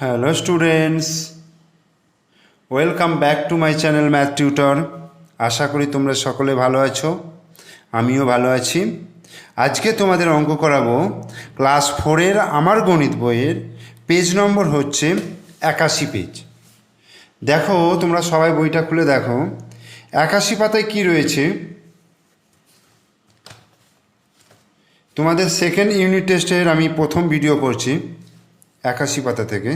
Hello students welcome back to my channel math tutor আশা করি তোমরা সকলে ভালো আছো। আমিও ভালো আছি। আজকে তোমাদের অঙ্ক করাবো। ক্লাস ফোরের আমার গণিত বইয়ের পেজ নম্বর হচ্ছে একাশি পেজ দেখো, তোমরা সবাই বইটা খুলে দেখো। একাশি পাতায় কি রয়েছে? তোমাদের সেকেন্ড ইউনিট টেস্টের আমি প্রথম ভিডিও করছি। একাশি পাতা থেকে।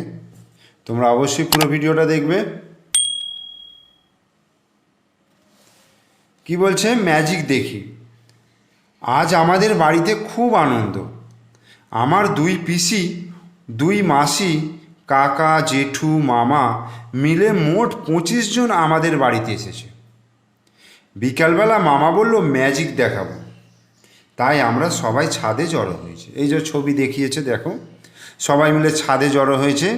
তোমরা অবশ্যই পুরো ভিডিওটা দেখবে। কি বলছে? ম্যাজিক দেখি। আজ আমাদের বাড়িতে খুব আনন্দ। আমার দুই পিসি, দুই মাসি, কাকা, জেঠু, মামা মিলে মোট পঁচিশ জন আমাদের বাড়িতে এসেছে। বিকালবেলা মামা বলল, ম্যাজিক দেখাবো। তাই আমরা সবাই ছাদে জড়ো হয়েছে। এই যে ছবি দেখিয়েছে, দেখো। সবাই মিলে ছাদে জড়ো হয়েছে।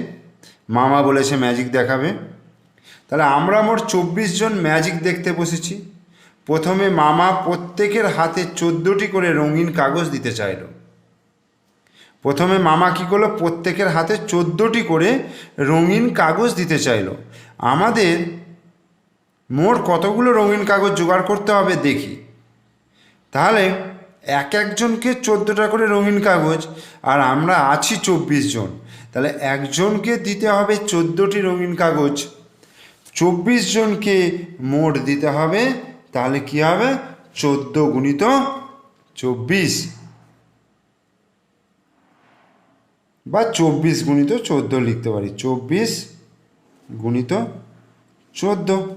মামা বলেছে ম্যাজিক দেখাবে। তাহলে আমরা মোট চব্বিশ জন ম্যাজিক দেখতে বসেছি। প্রথমে মামা প্রত্যেকের হাতে চোদ্দোটি করে রঙিন কাগজ দিতে চাইল। প্রথমে মামা কী করল? প্রত্যেকের হাতে চোদ্দোটি করে রঙিন কাগজ দিতে চাইল। আমাদের মোট কতগুলো রঙিন কাগজ জোগাড় করতে হবে দেখি। তাহলে এক একজনকে চোদ্দোটা করে রঙিন কাগজ আর আমরা আছি চব্বিশ জন। তাহলে একজনকে দিতে হবে চোদ্দোটি রঙিন কাগজ। চব্বিশ জনকে মোট দিতে হবে, তাহলে কি হবে? চোদ্দ গুণিত চব্বিশ। বা চব্বিশ গুণিত চোদ্দ লিখতে পারি। চব্বিশ গুণিত চোদ্দ।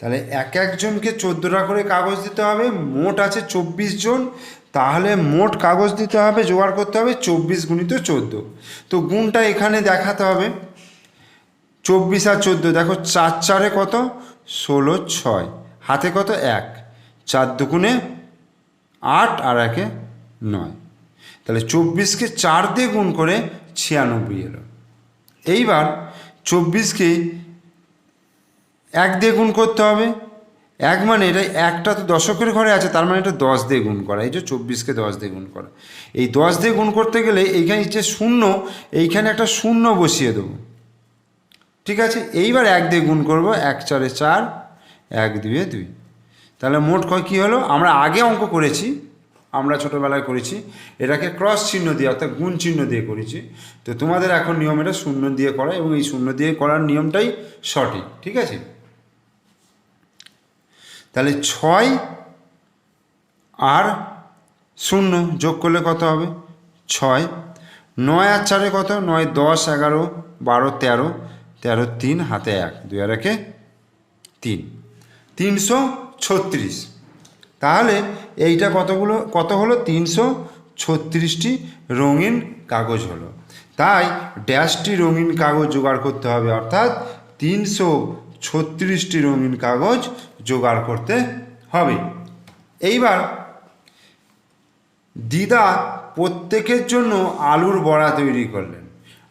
তাহলে এক একজনকে চোদ্দোটা করে কাগজ দিতে হবে, মোট আছে চব্বিশ জন, তাহলে মোট কাগজ দিতে হবে, জোগাড় করতে হবে চব্বিশ গুণিত চোদ্দ। তো গুণটা এখানে দেখাতে হবে, চব্বিশ আর চোদ্দ, দেখো চার চারে কত? ষোলো, ছয়। হাতে কত? এক। চার দুগুণে আট আর একে নয়। তাহলে চব্বিশকে চার দিয়ে গুণ করে ছিয়ানব্বই এলো। এইবার চব্বিশকে এক দিয়ে গুণ করতে হবে। এক মানে এটা একটা তো দশকের ঘরে আছে, তার মানে এটা দশ দিয়ে গুণ করা। এই যে চব্বিশকে দশ দিয়ে গুণ করা। এই দশ দিয়ে গুণ করতে গেলে এইখানে যে শূন্য, এইখানে একটা শূন্য বসিয়ে দেবো। ঠিক আছে? এইবার এক দিয়ে গুণ করব, এক চারে চার, এক দুয়ে দুই। তাহলে মোট কয়, কী হলো? আমরা আগে অঙ্ক করেছি, আমরা ছোটোবেলায় করেছি, এটাকে ক্রস চিহ্ন দিয়ে, অর্থাৎ গুণ চিহ্ন দিয়ে করেছি। তো তোমাদের এখন নিয়ম এটা শূন্য দিয়ে করা এবং এই শূন্য দিয়ে করার নিয়মটাই সঠিক। ঠিক আছে? তাহলে ছয় আর শূন্য যোগ করলে কত হবে? ছয়। নয় আর চারে কত? নয়, দশ, এগারো, বারো, তেরো। তেরো, তিন, হাতে এক। দুই আর একে তিন। তিনশো ছত্রিশ। তাহলে এইটা কতগুলো? কত হলো? তিনশো ছত্রিশটি রঙিন কাগজ হলো। তাই ড্যাশটি রঙিন কাগজ জোগাড় করতে হবে। অর্থাৎ তিনশো ছত্রিশটি রঙিন কাগজ জোগাড় করতে হবে। এইবার দিদা প্রত্যেকের জন্য আলুর বড়া তৈরি করলেন।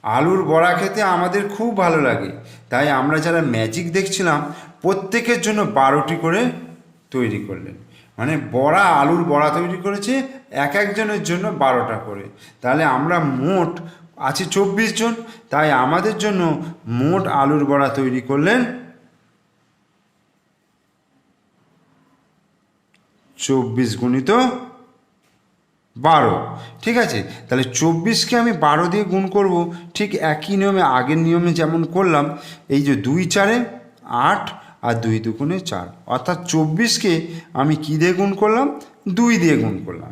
আলুর বড়া খেতে আমাদের খুব ভালো লাগে। তাই আমরা যারা ম্যাজিক দেখছিলাম, প্রত্যেকের জন্য বারোটি করে তৈরি করলেন। মানে বড়া, আলুর বড়া তৈরি করেছে এক একজনের জন্য বারোটা করে। তাহলে আমরা মোট আছি চব্বিশ জন। তাই আমাদের জন্য মোট আলুর বড়া তৈরি করলেন চব্বিশ গুণিত বারো। ঠিক আছে? তাহলে চব্বিশকে আমি বারো দিয়ে গুণ করব। ঠিক একই নিয়মে, আগের নিয়মে যেমন করলাম, এই যে দুই চারে আট আর দুই দুগুণে চার। অর্থাৎ চব্বিশকে আমি কী দিয়ে গুণ করলাম? দুই দিয়ে গুণ করলাম।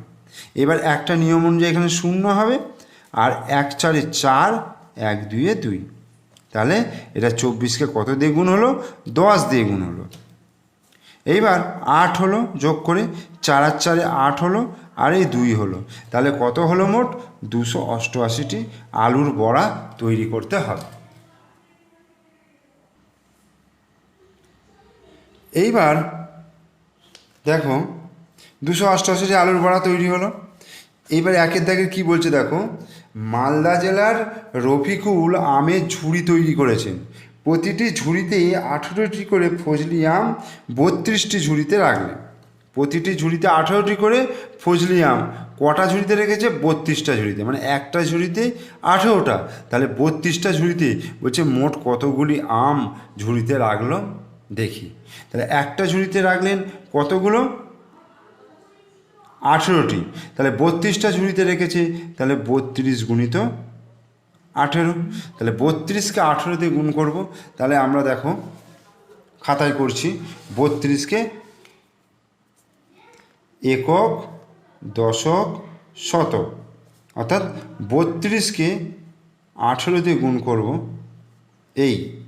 এবার একটা নিয়ম অনুযায়ী এখানে শূন্য হবে, আর এক চারে চার, এক দুইয়ে দুই। তাহলে এটা চব্বিশকে কত দিয়ে গুণ হলো? দশ দিয়ে গুণ হলো। এইবার আট হলো, যোগ করে চার আর চারে আট হলো, আর এই দুই হলো। তাহলে কত হলো মোট? দুশো অষ্টআশিটি আলুর বড়া তৈরি করতে হবে। এইবার দেখো, দুশো অষ্টআশিটি আলুর বড়া তৈরি হলো। এইবার একের দাগের কি বলছে দেখো? মালদা জেলার রফিকুল আমের ঝুড়ি তৈরি করেছেন। প্রতিটি ঝুড়িতে আঠেরোটি করে ফজলি আম বত্রিশটি ঝুড়িতে রাখলেন। প্রতিটি ঝুড়িতে আঠেরোটি করে ফজলি আম কটা ঝুড়িতে রেখেছে? বত্রিশটা ঝুড়িতে। মানে একটা ঝুড়িতে আঠেরোটা। তাহলে বত্রিশটা ঝুড়িতে বলছে মোট কতগুলি আম ঝুড়িতে রাখল? দেখি। তাহলে একটা ঝুড়িতে রাখলেন কতগুলো? আঠেরোটি। তাহলে বত্রিশটা ঝুড়িতে রেখেছে। তাহলে বত্রিশ গুণিত আঠেরো। তাহলে বত্রিশকে আঠেরো দিয়ে গুণ করব। তাহলে আমরা দেখো, খাতায় করছি, বত্রিশকে একক দশক শতক। অর্থাৎ বত্রিশকে আঠেরো দিয়ে গুণ করব, এই।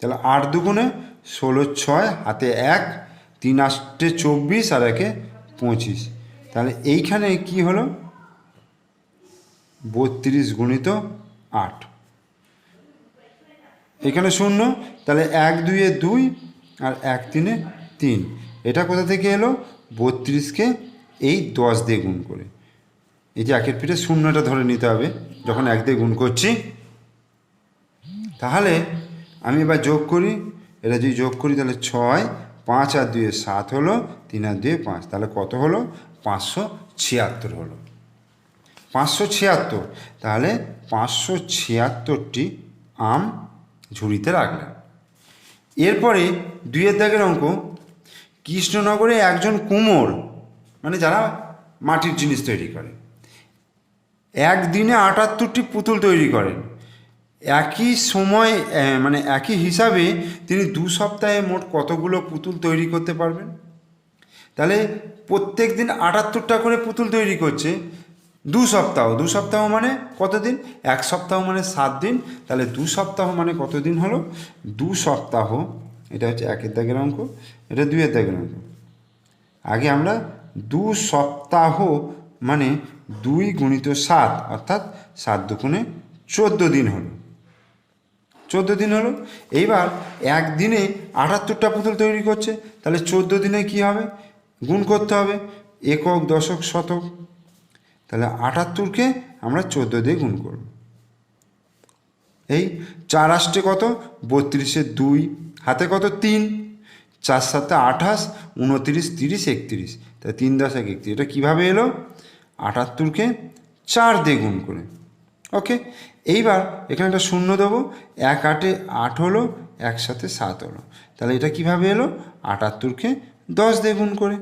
তাহলে আট দুগুণে ষোলো ছয়, হাতে এক, তিন আটে চব্বিশ, আর একে পঁচিশ। তাহলে এইখানে কি হলো? বত্রিশ গুণিত আট। এখানে শূন্য, তাহলে এক দুইয়ে দুই আর এক তিনে তিন। এটা কোথা থেকে এলো? বত্রিশকে এই দশ দিয়ে গুণ করে। এই যে একের পিঠে শূন্যটা ধরে নিতে হবে, যখন এক দিয়ে গুণ করছি। তাহলে আমি এবার যোগ করি, এটা যদি যোগ করি তাহলে ছয়, পাঁচ আর দুয়ে সাত হলো, তিন আর দুয়ে পাঁচ। তাহলে কত হলো? পাঁচশো ছিয়াত্তর হলো। পাঁচশো ছিয়াত্তর। তাহলে পাঁচশো ছিয়াত্তরটি আম ঝুড়িতে রাখলেন। এরপরে দুইয়ের দাগের অঙ্ক, কৃষ্ণনগরে একজন কুমোর মানে যারা মাটির জিনিস তৈরি করে, একদিনে আটাত্তরটি পুতুল তৈরি করেন। একই সময় মানে একই হিসাবে তিনি দু সপ্তাহে মোট কতগুলো পুতুল তৈরি করতে পারবেন? তাহলে প্রত্যেক দিন আটাত্তরটা করে পুতুল তৈরি করছে দু সপ্তাহ দু সপ্তাহ মানে কতদিন? এক সপ্তাহ মানে সাত দিন। তাহলে দু সপ্তাহ মানে কতদিন হলো? দু সপ্তাহ, এটা হচ্ছে একের দাগের অঙ্ক, এটা দুইয়ের দাগের অঙ্ক। আগে আমরা দু সপ্তাহ মানে দুই গুণিত সাত, অর্থাৎ সাত দুগুণে চোদ্দ দিন হলো। চোদ্দ দিন হলো। এইবার একদিনে আটাত্তরটা পুতুল তৈরি করছে, তাহলে চোদ্দ দিনে কি হবে? গুণ করতে হবে। একক, দশক, শতক। তাহলে আটাত্তরকে আমরা চোদ্দ দিয়ে গুণ করব। এই চার আষ্টে কত? বত্রিশে দুই, হাতে কত? তিন। চার সাতে আঠাশ, উনতিরিশ, তিরিশ, একত্রিশ। তা তিন দশ এক একত্রিশ। এটা কীভাবে এলো? আটাত্তরকে চার দিয়ে গুণ করে। ওকে? এইবার এখানে একটা শূন্য দেবো। এক আটে আট হলো একসাথে সাত হলো। তাহলে এটা কীভাবে এলো? আটাত্তরকে দশ দিয়ে গুণ করে।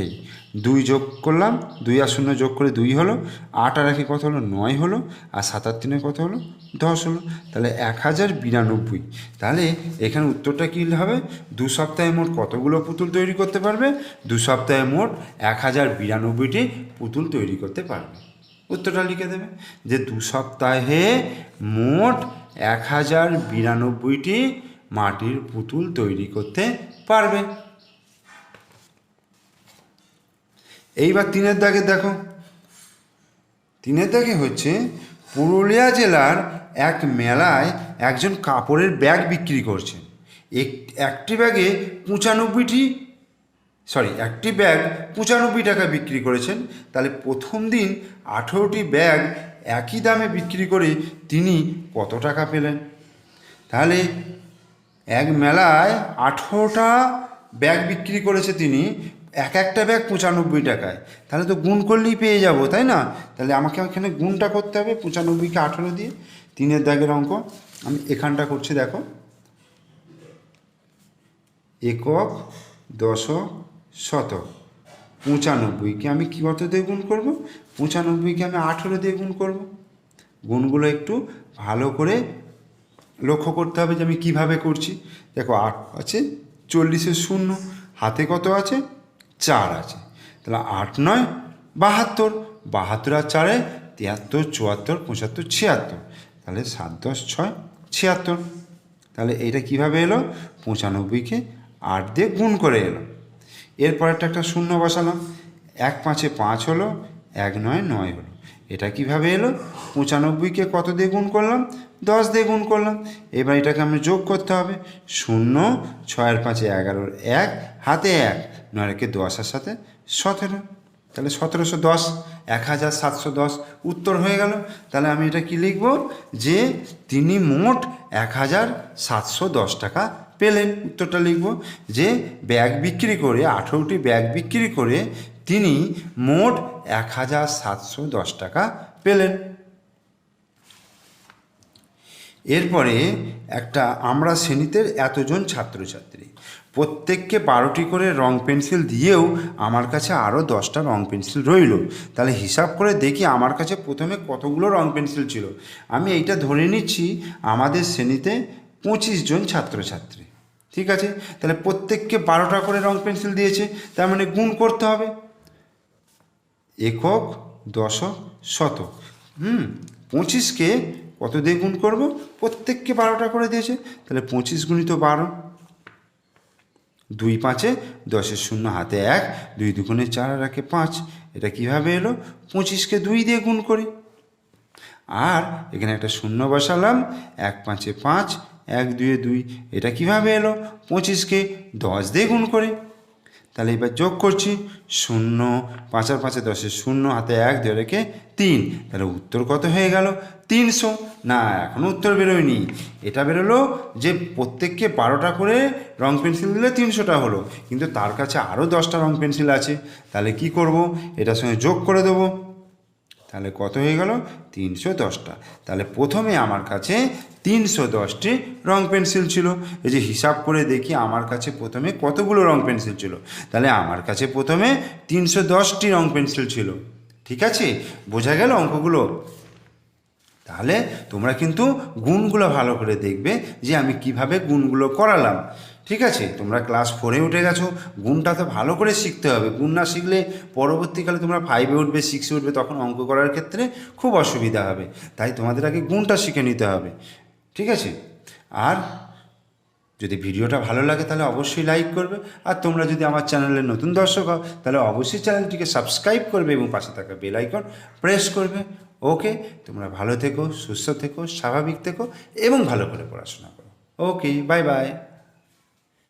এই দুই যোগ করলাম, দুই আর শূন্য যোগ করে দুই হলো, আট আর একে কত হলো? নয় হলো, আর সাত আর তিনে কত হলো? দশ হলো। তাহলে এক হাজার বিরানব্বই। তাহলে এখানে উত্তরটা কী হবে? দু সপ্তাহে মোট কতগুলো পুতুল তৈরি করতে পারবে? দু সপ্তাহে মোট এক হাজার বিরানব্বইটি পুতুল তৈরি করতে পারবে। উত্তরটা লিখে দেবে যে দু সপ্তাহে মোট এক হাজার বিরানব্বইটি মাটির পুতুল তৈরি করতে পারবে। এইবার তিনের দাগে দেখো। তিনের দাগে হচ্ছে, পুরুলিয়া জেলার এক মেলায় একজন কাপড়ের ব্যাগ বিক্রি করছেন। এক, একটি ব্যাগে পঁচানব্বইটি সরি একটি ব্যাগ পঁচানব্বই টাকা বিক্রি করেছেন। তাহলে প্রথম দিন আঠেরোটি ব্যাগ একই দামে বিক্রি করে তিনি কত টাকা পেলেন? তাহলে এক মেলায় আঠেরোটা ব্যাগ বিক্রি করেছে তিনি এক একটা ব্যাগ পঁচানব্বই টাকায়। তাহলে তো গুণ করলেই পেয়ে যাব, তাই না? তাহলে আমাকে এখানে গুণটা করতে হবে পঁচানব্বইকে আঠেরো দিয়ে। তিনের দাগের অঙ্ক, আমি এখানটা করছি, দেখো। একক দশক শতক, পঁচানব্বইকে আমি কী কত দিয়ে গুণ করব? পঁচানব্বইকে আমি আঠেরো দিয়ে গুণ করব। গুণগুলো একটু ভালো করে লক্ষ্য করতে হবে যে আমি কীভাবে করছি। দেখো, আট আছে, চল্লিশের শূন্য, হাতে কত আছে? চার আছে। তাহলে আট নয়, বাহাত্তর। বাহাত্তর আর চারে তিয়াত্তর, চুয়াত্তর, পঁচাত্তর, ছিয়াত্তর। তাহলে সাত, দশ, ছয়, ছিয়াত্তর। তাহলে এটা কীভাবে এলো? পঁচানব্বইকে আট দিয়ে গুণ করে এলো। এরপরেরটা একটা শূন্য বসালাম। এক পাঁচে পাঁচ হলো এক নয় নয় হলো। এটা কীভাবে এলো? পঁচানব্বইকে কত দিয়ে গুণ করলাম? দশ দিয়ে গুণ করলাম। এবার এটাকে আমি যোগ করতে হবে। শূন্য ছয়ের পাঁচে এগারোর এক, হাতে এক নয়কে দশের সাথে সতেরো। তাহলে সতেরোশো দশ, এক হাজার সাতশো দশ উত্তর হয়ে গেল। তাহলে আমি এটা কি লিখব? যে তিনি মোট এক হাজার সাতশো দশ টাকা পেলেন। উত্তরটা লিখব। যে ব্যাগ বিক্রি করে, আঠেরোটি ব্যাগ বিক্রি করে তিনি মোট এক হাজার সাতশো দশ টাকা পেলেন। এরপরে একটা আমরা শ্রেণীতে এতজন ছাত্রছাত্রী, প্রত্যেককে বারোটি করে রং পেন্সিল দিয়েও আমার কাছে আরও দশটা রং পেন্সিল রইল। তাহলে হিসাব করে দেখি আমার কাছে প্রথমে কতগুলো রং পেন্সিল ছিল। আমি এইটা ধরে নিচ্ছি, আমাদের শ্রেণীতে পঁচিশ জন ছাত্রছাত্রী। ঠিক আছে? তাহলে প্রত্যেককে বারোটা করে রং পেন্সিল দিয়েছে, তার মানে গুণ করতে হবে। একক দশক শতক। হুম, পঁচিশকে কত দিয়ে গুণ করব? প্রত্যেককে বারোটা করে দিয়েছে। তাহলে পঁচিশ গুণিত বারো। দুই পাঁচে দশের শূন্য, হাতে এক, দুই দুগুণে চার আর একে পাঁচ। এটা কীভাবে এলো? পঁচিশকে দুই দিয়ে গুণ করি। আর এখানে একটা শূন্য বসালাম। এক পাঁচে পাঁচ, এক দুয়ে দুই। এটা কীভাবে এলো? পঁচিশকে দশ দিয়ে গুণ করে। তাহলে এবার যোগ করছি শূন্য, পাঁচ আর পাঁচে দশে শূন্য, হাতে এক ধরে রেখে তিন। তাহলে উত্তর কত হয়ে গেল? তিনশো। না এখনও উত্তর বেরোয়নি। এটা বেরোলো যে প্রত্যেককে বারোটা করে রং পেন্সিল দিলে তিনশোটা হলো। কিন্তু তার কাছে আরও দশটা রং পেন্সিল আছে। তাহলে কি করব? এটার সঙ্গে যোগ করে দেবো। তাহলে কত হয়ে গেল? তিনশো দশটা। তাহলে প্রথমে আমার কাছে তিনশো দশটি রং পেন্সিল ছিল। এই যে হিসাব করে দেখি আমার কাছে প্রথমে কতগুলো রং পেন্সিল ছিল। তাহলে আমার কাছে প্রথমে তিনশো দশটি রং পেন্সিল ছিল। ঠিক আছে? বোঝা গেল অঙ্কগুলো? তাহলে তোমরা কিন্তু গুণগুলো ভালো করে দেখবে যে আমি কীভাবে গুণগুলো করালাম। ঠিক আছে, তোমরা ক্লাস ফোরে উঠে গেছো, গুণটা তো ভালো করে শিখতে হবে। গুণ না শিখলে পরবর্তীকালে তোমরা ফাইভে উঠবে সিক্সে উঠবে, তখন অঙ্ক করার ক্ষেত্রে খুব অসুবিধা হবে। তাই তোমাদের আগে গুণটা শিখে নিতে হবে। ঠিক আছে? আর যদি ভিডিওটা ভালো লাগে তাহলে অবশ্যই লাইক করবে, আর তোমরা যদি আমার চ্যানেলে নতুন দর্শক হও, তাহলে অবশ্যই চ্যানেলটিকে সাবস্ক্রাইব করবে এবং পাশে থাকা বেল আইকন প্রেস করবে। ওকে তোমরা ভালো থেকো, সুস্থ থেকো, স্বাভাবিক থেকো এবং ভালো করে পড়াশোনা করো। Okay bye bye